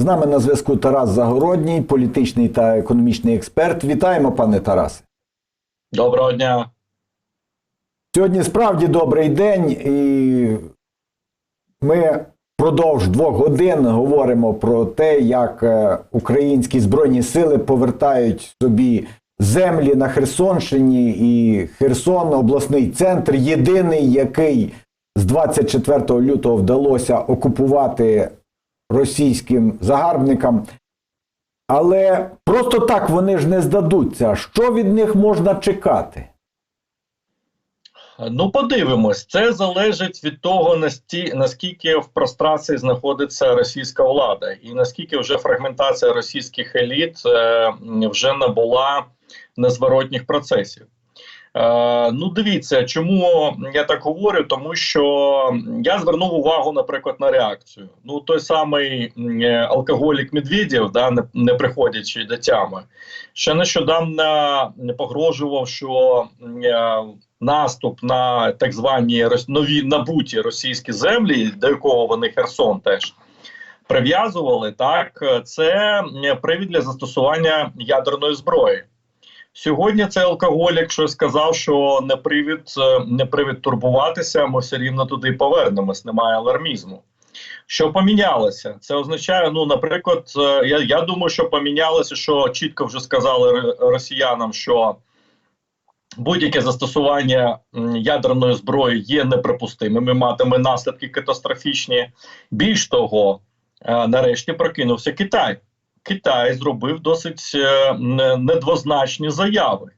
З нами на зв'язку Тарас Загородній, політичний та економічний експерт. Вітаємо, пане Тарасе. Доброго дня. Сьогодні справді добрий день, і ми впродовж двох годин говоримо про те, як е, українські збройні сили повертають собі землі на Херсонщині, і Херсон, обласний центр, єдиний, який з 24 лютого вдалося окупувати російським загарбникам. Але просто так вони ж не здадуться. Що від них можна чекати? Ну, подивимось, це залежить від того, наскільки в прострації знаходиться російська влада, і наскільки вже фрагментація російських еліт е, вже набула незворотніх процесів. Е, ну, дивіться, чому я так говорю? Тому що я звернув увагу, наприклад, на реакцію. Ну, той самий е, алкоголік Медведєв, да, не, не приходячи до тями, ще нещодавно не погрожував, що е, наступ на так звані нові набуті російські землі, до якого вони Херсон теж прив'язували, так це привід для застосування ядерної зброї. Сьогодні цей алкоголік щось сказав, що не привід, е, не привід турбуватися, ми все рівно туди повернемось, немає алармізму. Що помінялося? Це означає, ну, наприклад, е, я, я думаю, що помінялося, що чітко вже сказали росіянам, що будь-яке застосування ядерної зброї є неприпустимим і матиме наслідки катастрофічні. Більш того, е, нарешті прокинувся Китай. Китай зробив досить е, недвозначні заяви.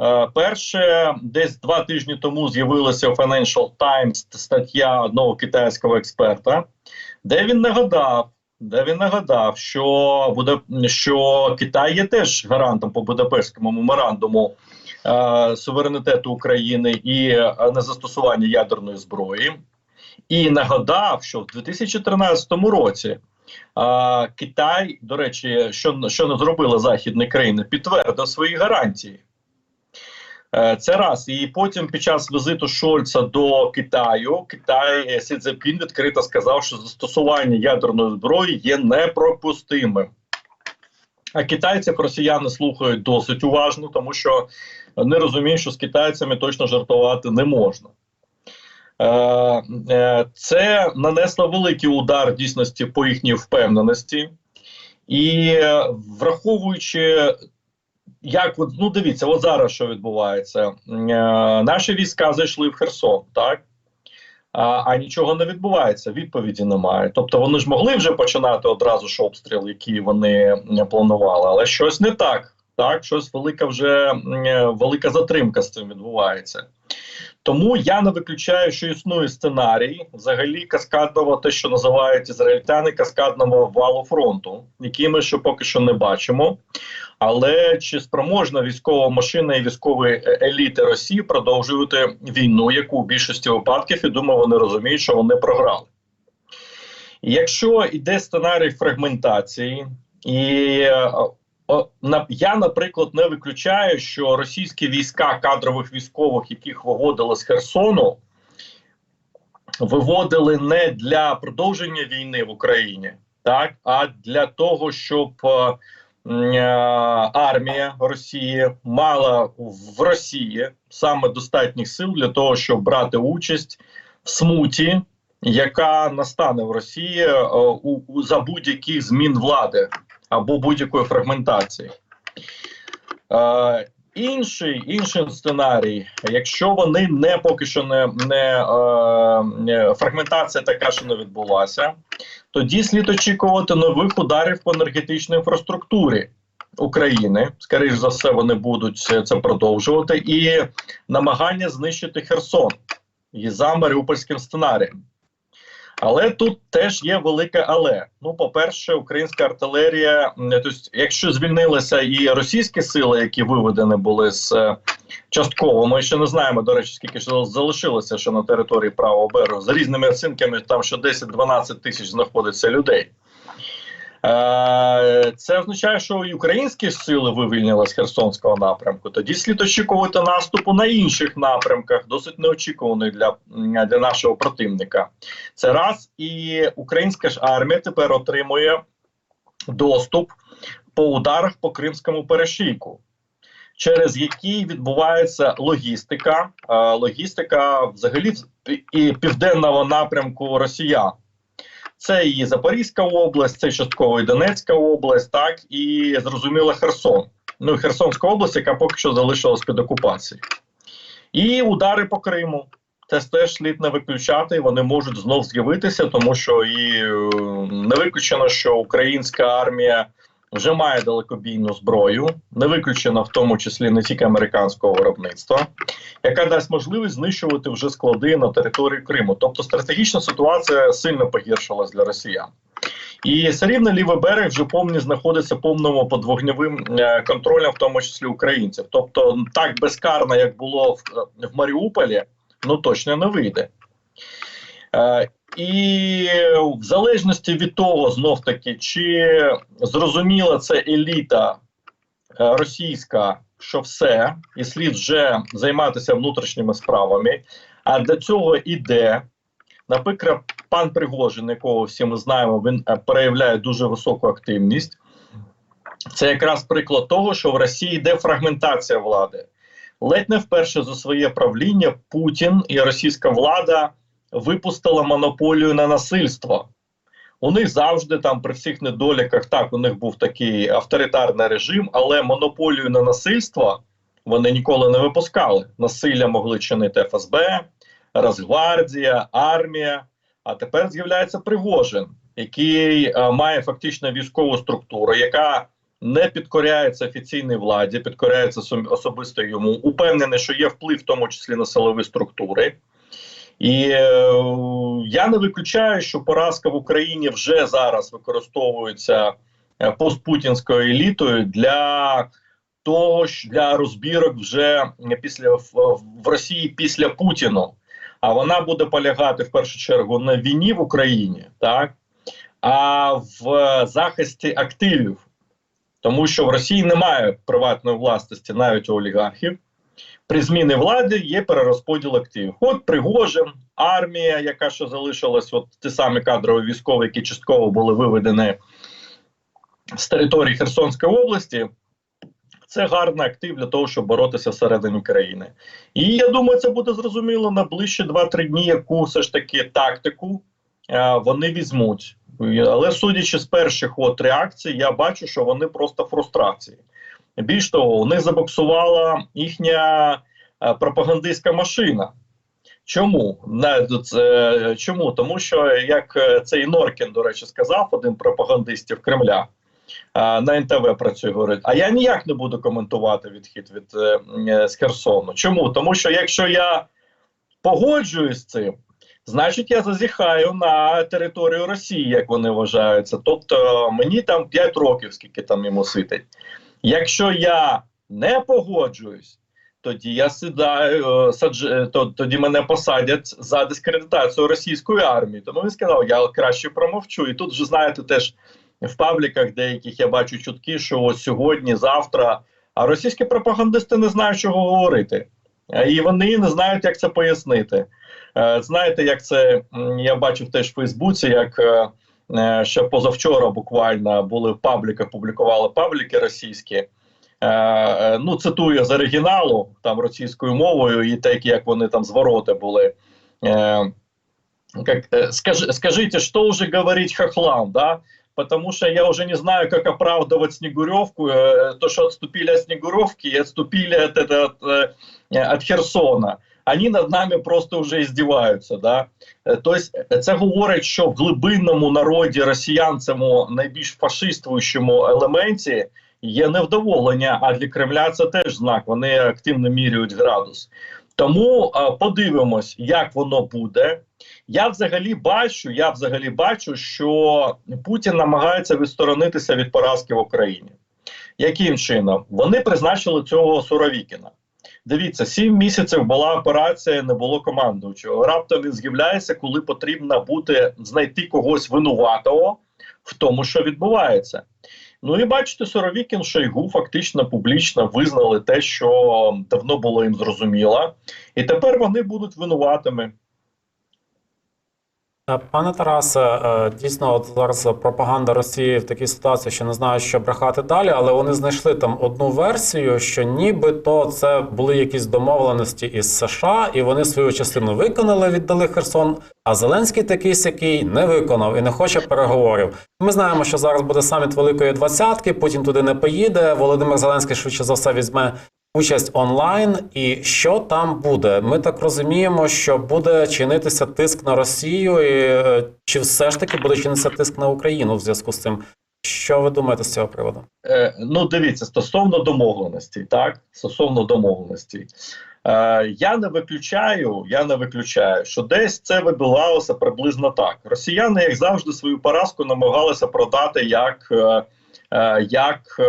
Е, Перше, десь два тижні тому з'явилася у Financial Times стаття одного китайського експерта, де він нагадав, де він нагадав, що буде що Китай є теж гарантом по Будапештському меморандуму е, суверенітету України і е, незастосування ядерної зброї, і нагадав, що в 2013 році. А, Китай, до речі, що, що не зробили західні країни, підтвердив свої гарантії. Е, Це раз. І потім, під час візиту Шольца до Китаю, Китай е, Сі Цзепін відкрито сказав, що застосування ядерної зброї є непропустимим. А китайців росіяни слухають досить уважно, тому що не розуміють, що з китайцями точно жартувати не можна. Е, е, Це нанесло великий удар дійсності по їхній впевненості, і е, враховуючи, як от, ну дивіться, от зараз що відбувається, наші війська зайшли в Херсон, так? А, а нічого не відбувається, відповіді немає. Тобто вони ж могли вже починати одразу ж обстріл, який вони планували, але щось не так. Так, щось велика вже е, велика затримка з цим відбувається. Тому я не виключаю, що існує сценарій взагалі каскадного, те, що називають ізраїльтяни каскадного валу фронту, який ми ще поки що не бачимо. Але чи спроможна військова машина і військові е- еліти Росії продовжувати війну, яку в більшості випадків я думаю, вони розуміють, що вони програли. Якщо йде сценарій фрагментації, і е, я, наприклад, не виключаю, що російські війська кадрових військових, яких виводили з Херсону, виводили не для продовження війни в Україні, так а для того, щоб е, е, армія Росії мала в Росії саме достатніх сил для того, щоб брати участь в смуті, яка настане в Росії е, у, у за будь-яких змін влади або будь-якої фрагментації. Е, інший, інший сценарій, якщо вони не поки що не, не, е, фрагментація така, що не відбулася, тоді слід очікувати нових ударів по енергетичній інфраструктурі України. Скоріше за все, вони будуть це, продовжувати, і намагання знищити Херсон і за Маріупольським сценарієм. Але тут теж є велике але. Ну, по-перше, українська артилерія, тобто, якщо звільнилися і російські сили, які виведені були з е, частково, ми ще не знаємо, до речі, скільки ж залишилося ще на території правого берегу. За різними оцінками, там що 10-12 тисяч знаходиться людей. Це означає, що і українські сили вивільнили з Херсонського напрямку. Тоді слід очікувати наступу на інших напрямках, досить неочікуваний для, для нашого противника. Це раз і українська ж армія тепер отримує доступ по ударах по Кримському перешийку, через який відбувається логістика, логістика взагалі і південного напрямку Росіян. Це і Запорізька область, це частково і Донецька область, так і зрозуміло Херсон. Ну Херсонська область, яка поки що залишилась під окупацією. І удари по Криму. Це теж слід не виключати. Вони можуть знов з'явитися, тому що і е, не виключено, що українська армія вже має далекобійну зброю, не виключено в тому числі не тільки американського виробництва, яка дасть можливість знищувати вже склади на території Криму. Тобто стратегічна ситуація сильно погіршилась для росіян. І все рівно лівий берег вже повні знаходиться повному під вогневим е, контролем, в тому числі українців. Тобто, так безкарно, як було в, в Маріуполі, ну точно не вийде. Е, і в залежності від того, знов таки, чи зрозуміла це еліта е, російська, що все, і слід вже займатися внутрішніми справами. А для цього іде, наприклад, пан Пригожин, якого всі ми знаємо, він е, проявляє дуже високу активність. Це якраз приклад того, що в Росії йде фрагментація влади. Ледь не вперше за своє правління Путін і російська влада випустила монополію на насильство. У них завжди там при всіх недоліках так у них був такий авторитарний режим, але монополію на насильство вони ніколи не випускали. Насилля могли чинити ФСБ, Росгвардія, армія. А тепер з'являється Пригожин, який е, має фактично військову структуру, яка не підкоряється офіційній владі, підкоряється особисто йому. Упевнений, що є вплив, в тому числі на силові структури. І е, я не виключаю, що поразка в Україні вже зараз використовується е, постпутінською елітою для того, для розбірок вже після в Росії після Путіну. А вона буде полягати в першу чергу на війні в Україні, так а в захисті активів, тому що в Росії немає приватної власності навіть у олігархів. При зміні влади є перерозподіл активів. От Пригожин, армія, яка ще залишилась, от ті самі кадрові військові, які частково були виведені з території Херсонської області. Це гарний актив для того, щоб боротися всередині країни. І я думаю, це буде зрозуміло на ближчі 2-3 дні, яку все ж таки тактику е, вони візьмуть. Але судячи з перших от реакцій, я бачу, що вони просто фрустрації. Більш того, у них забуксувала їхня е, пропагандистська машина. Чому? Чому? Тому що, як е, цей Норкін, до речі, сказав, один пропагандистів Кремля, на НТВ працює, говорить, а я ніяк не буду коментувати відхід від е, е, з Херсону. Чому? Тому що якщо я погоджуюсь з цим, значить я зазіхаю на територію Росії, як вони вважаються. Тобто мені там 5 років, скільки там йому світить. Якщо я не погоджуюсь, тоді я сідаю, е, садж, е, тоді мене посадять за дискредитацію російської армії. Тому він сказав, я краще промовчу. І тут вже знаєте теж в пабліках деяких я бачу чутки, що ось сьогодні, завтра. А російські пропагандисти не знають, чого говорити. І вони не знають, як це пояснити. Е, Знаєте, як це я бачив теж в Фейсбуці, як ще позавчора буквально були в пабліках, публікували пабліки російські. Е, е, Ну, цитую з оригіналу там російською мовою, і так як вони там звороти були. Е, как, э, скажи, скажите, что уже говорить хохлам, да? Потому что я уже не знаю, как оправдывать Снегуревку, э, то, что отступили от Снегуровки и отступили от, это, от, э, от Херсона. Они над нами просто вже издеваються. Да? Тобто, е, це говорить, що в глибинному народі росіян, цьому найбільш фашистуючому елементі, є невдоволення. А для Кремля це теж знак. Вони активно міряють градус. Тому подивимось, як воно буде. Я взагалі бачу, я взагалі бачу, що Путін намагається відсторонитися від поразки в Україні. Яким чином? Вони призначили цього Суровікіна. Дивіться, сім місяців була операція, не було командуючого. Раптом він з'являється, коли потрібно бути знайти когось винуватого в тому, що відбувається. Ну і бачите, Соровікін Шойгу фактично публічно визнали те, що давно було їм зрозуміло, і тепер вони будуть винуватими. Е, Пане Тарасе, е, дійсно, от зараз пропаганда Росії в такій ситуації, що не знаю, що брехати далі, але вони знайшли там одну версію, що нібито це були якісь домовленості із США, і вони свою частину виконали, віддали Херсон. А Зеленський такий сякий не виконав і не хоче переговорів. Ми знаємо, що зараз буде саміт Великої Двадцятки. Путін туди не поїде. Володимир Зеленський швидше за все візьме участь онлайн. І що там буде? Ми так розуміємо, що буде чинитися тиск на Росію, і е, чи все ж таки буде чинитися тиск на Україну в зв'язку з цим? Що ви думаєте з цього приводу? Е, ну, дивіться, стосовно домовленості, так? Стосовно домовленості. Е, я не виключаю, я не виключаю, що десь це вибивалося приблизно так. Росіяни, як завжди, свою поразку намагалися продати як. е, Як е,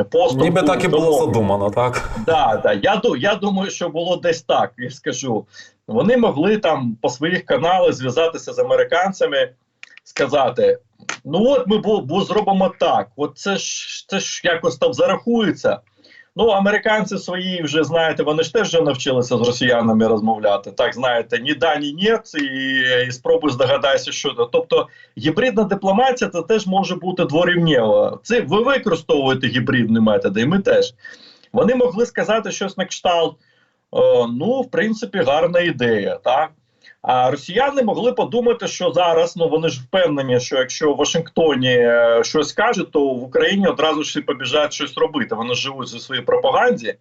е, поступ Ніби так і було задумано, так? Да, да. Я, я думаю, що було десь так, я скажу. Вони могли там по своїх каналах зв'язатися з американцями, сказати: ну от ми бо, бо зробимо так, от це ж це ж якось там зарахується. Ну, американці свої вже знаєте, вони ж теж вже навчилися з росіянами розмовляти. Так, знаєте, ні да, ні ні, і, і спробуй здогадайся, що це. Тобто гібридна дипломатія це теж може бути дворівнєва. Це ви використовуєте гібридні методи, і ми теж. Вони могли сказати щось на кшталт. «Е, ну, в принципі, гарна ідея, так? А росіяни могли подумати, що зараз ну вони ж впевнені, що якщо в Вашингтоні е, щось кажуть, то в Україні одразу ж і побіжать щось робити. Вони живуть зі своїй пропаганді.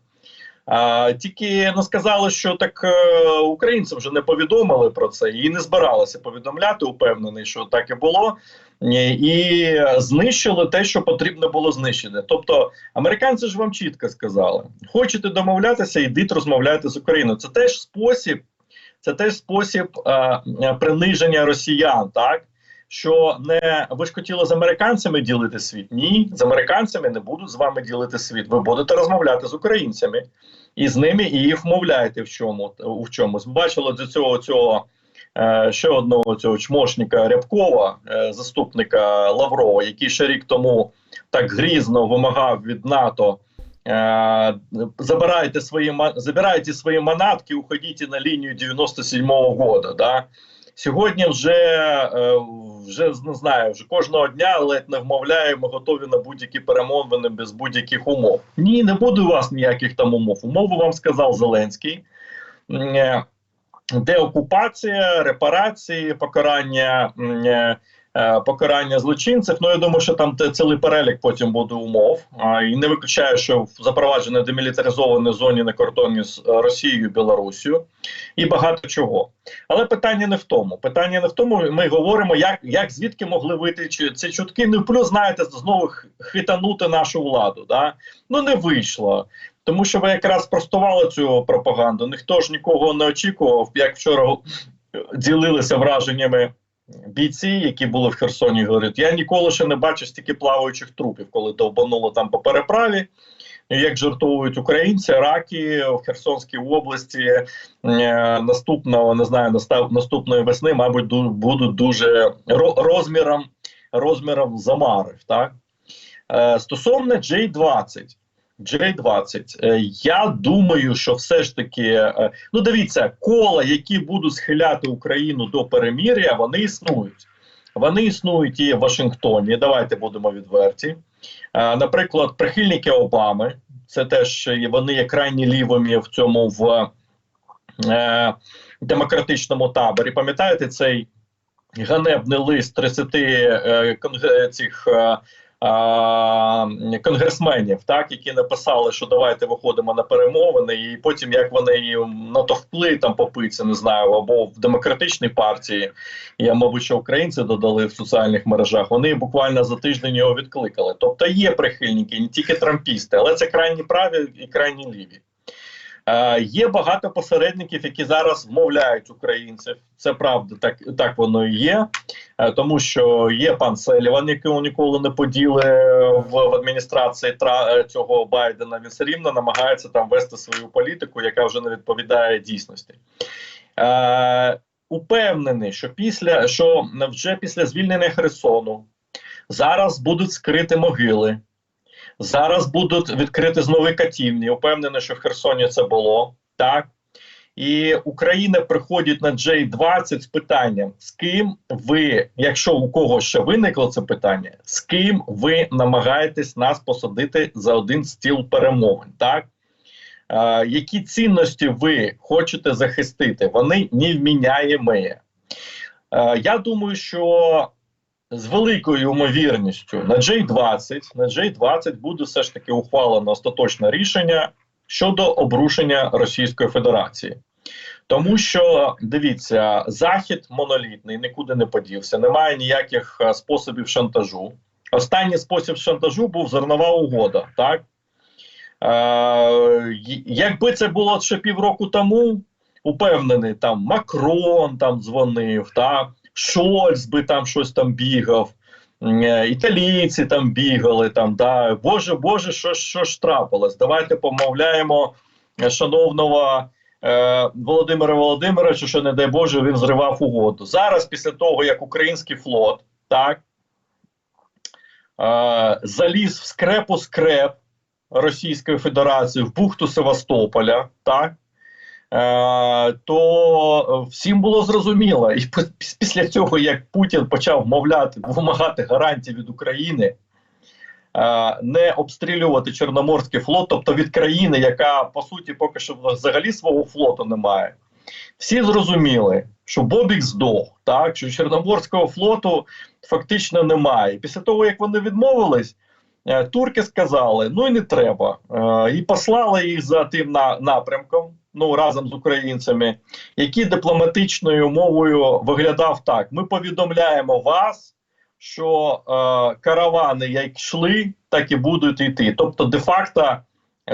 А, тільки не сказали, що так е, українцям вже не повідомили про це і не збиралися повідомляти. Упевнений, що так і було, і знищили те, що потрібно було знищити. Тобто, американці ж вам чітко сказали: хочете домовлятися, йдіть розмовляйте з Україною. Це теж спосіб, це теж спосіб е, е, приниження росіян, так. Що не ви ж хотіли з американцями ділити світ? Ні, з американцями не будуть з вами ділити світ. Ви будете розмовляти з українцями і з ними і їх вмовляєте в чому в чомусь. Бачили до цього цього е, ще одного цього чмошника Рябкова, е, заступника Лаврова, який ще рік тому так грізно вимагав від НАТО. Е, забирайте свої забирайте свої манатки, уходіть на лінію 97-го года. Да? Сьогодні вже, е, вже не знаю, вже кожного дня ледь не вмовляємо, готові на будь-які перемовини без будь-яких умов. Ні, не буде у вас ніяких там умов. Умови вам сказав Зеленський. Е, Деокупація, репарації, покарання, покарання злочинців. Ну я думаю, що там цілий перелік потім буде умов. І не виключаю, що в запроваджено демілітаризованій зоні на кордоні з е, Росією, Білорусію і багато чого. Але питання не в тому. Питання не в тому. Ми говоримо, як, як звідки могли вийти ці чутки. Ну плюс знаєте, знову хитанути нашу владу. Да? Ну не вийшло. Тому що ви якраз простували цю пропаганду. Ніхто ж нікого не очікував, як вчора ділилися враженнями бійці, які були в Херсоні. Говорять, я ніколи ще не бачив стільки плаваючих трупів, коли довбануло там по переправі. Як жартують українці, раки в Херсонській області е, наступного не знаю, наступної весни, мабуть, будуть дуже розміром розміром замарив. Так е, стосовно J20. J20. Е, Я думаю, що все ж таки, е, ну дивіться, кола, які будуть схиляти Україну до перемір'я, вони існують. Вони існують і в Вашингтоні. Давайте будемо відверті. Е, Наприклад, прихильники Обами, це теж вони є крайні лівими в цьому в е, демократичному таборі. Пам'ятаєте цей ганебний лист 30 е, цих е, конгресменів, так які написали, що давайте виходимо на перемовини, і потім як вони натовпли там попиться, не знаю, або в демократичній партії, я мабуть, що українці додали в соціальних мережах. Вони буквально за тиждень його відкликали. Тобто є прихильники, не тільки трампісти, але це крайні праві і крайні ліві. Е, є багато посередників, які зараз вмовляють українців. Це правда, так так воно і є. Е, тому що є пан Селіван, якого ніколи не поділи в, в адміністрації тра, е, цього Байдена. Він все рівно намагається там вести свою політику, яка вже не відповідає дійсності. Е, упевнений, що після що вже після звільнення Херсону зараз будуть скриті могили. Зараз будуть відкриті знову катівні. Упевнений, що в Херсоні це було так. І Україна приходить на J20 з питанням: з ким ви, якщо у кого ще виникло це питання, з ким ви намагаєтесь нас посадити за один стіл перемовин? Так е, які цінності ви хочете захистити? Вони невміняємі. Е, я думаю, що з великою ймовірністю на J20, на J20 буде все ж таки ухвалено остаточне рішення щодо обрушення Російської Федерації. Тому що дивіться, захід монолітний, нікуди не подівся, немає ніяких е, способів шантажу. Останній спосіб шантажу був зернова угода. Так е, якби це було ще півроку тому, упевнений, там Макрон там дзвонив, та Шольц би там щось там бігав. е, Італійці там бігали, там да Боже, Боже, що, що ж трапилось? Давайте помовляємо е, шановного е, Володимира Володимировича, що не дай Боже, він зривав угоду. Зараз, після того, як український флот так е, заліз в скрепу скреп Російської Федерації в бухту Севастополя, так. Е, то всім було зрозуміло, і після цього, як Путін почав мовляти, вимагати гарантій від України, е, не обстрілювати Чорноморський флот, тобто від країни, яка по суті поки що взагалі свого флоту не має. Всі зрозуміли, що Бобік здох, так що Чорноморського флоту фактично немає. Після того, як вони відмовились, е, турки сказали: ну і не треба. Е, І послали їх за тим напрямком, ну разом з українцями, який дипломатичною мовою виглядав так: ми повідомляємо вас, що е, каравани як йшли, так і будуть йти. Тобто, де-факто.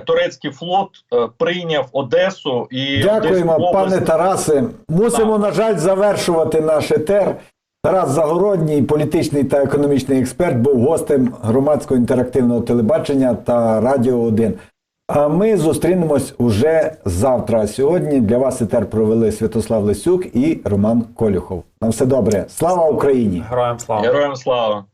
Турецький флот е, прийняв Одесу і Дякуємо, область. пане Тарасе. Мусимо, на жаль, завершувати наш етер. Тарас Загородній, політичний та економічний експерт, був гостем громадського інтерактивного телебачення та Радіо 1. А ми зустрінемось уже завтра. Сьогодні для вас етер провели Святослав Лисюк і Роман Колюхов. На все добре. Слава Україні! Героям слава! Героям слава!